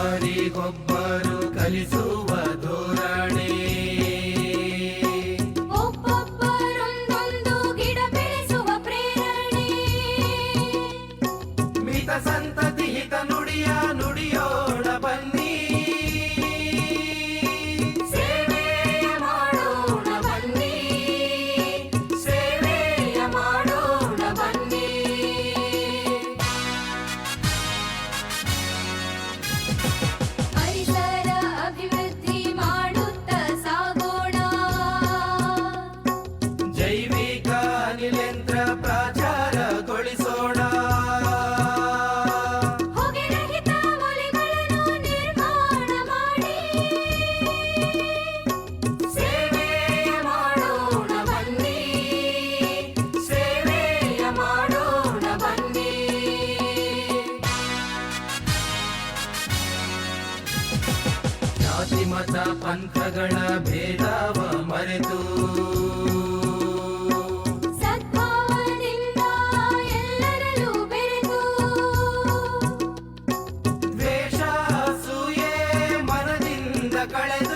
ಒಬ್ಬರಿಗೊಬ್ಬರು ಕಲಿಸುವ ಧೋರಣೆ. ಒಬ್ಬೊಬ್ಬರೊಂದೊಂದು ಗಿಡ ಬೆಳೆಸುವ ಪ್ರೇರಣೆ. ಮಿತ ಸಂತತಿ ಹಿತ ನುಡಿಯ ಮತ ಪಂಥಗಳ ಭೇದಾವ ಮರೆತು. ದ್ವೇಷ ಸೂಯೆ ಮನದಿಂದ ಕಳೆದು.